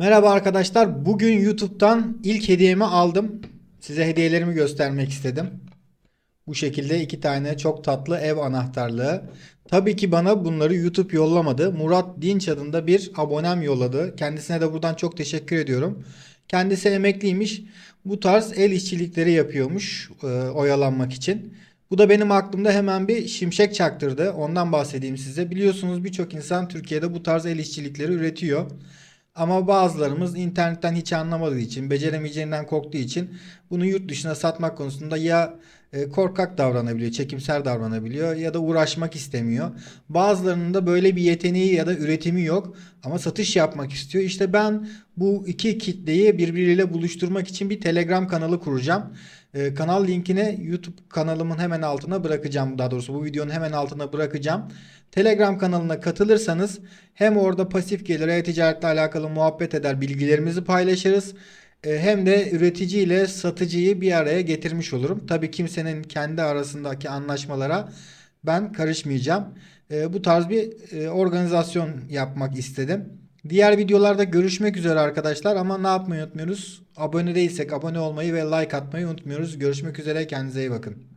Merhaba arkadaşlar. Bugün YouTube'dan ilk hediyemi aldım. Size hediyelerimi göstermek istedim. Bu şekilde iki tane çok tatlı ev anahtarlığı. Tabii ki bana bunları YouTube yollamadı. Murat Dinç adında bir abonem yolladı. Kendisine de buradan çok teşekkür ediyorum. Kendisi emekliymiş. Bu tarz el işçilikleri yapıyormuş e, oyalanmak için. Bu da benim aklımda hemen bir şimşek çaktırdı. Ondan bahsedeyim size. Biliyorsunuz birçok insan Türkiye'de bu tarz el işçilikleri üretiyor. Ama bazılarımız internetten hiç anlamadığı için, beceremeyeceğinden korktuğu için bunu yurt dışına satmak konusunda ya korkak davranabiliyor, çekimser davranabiliyor ya da uğraşmak istemiyor. Bazılarının da böyle bir yeteneği ya da üretimi yok ama satış yapmak istiyor. İşte ben bu iki kitleyi birbiriyle buluşturmak için bir Telegram kanalı kuracağım. E, kanal linkini YouTube kanalımın hemen altına bırakacağım. Daha doğrusu bu videonun hemen altına bırakacağım. Telegram kanalına katılırsanız hem orada pasif gelir, e-ticaretle alakalı muhabbet eder, bilgilerimizi paylaşırız. E, Hem de üretici ile satıcıyı bir araya getirmiş olurum. Tabii kimsenin kendi arasındaki anlaşmalara ben karışmayacağım. E, Bu tarz bir e, organizasyon yapmak istedim. Diğer videolarda görüşmek üzere arkadaşlar ama ne yapmayı unutmuyoruz? Abone değilsek abone olmayı ve like atmayı unutmuyoruz. Görüşmek üzere kendinize iyi bakın.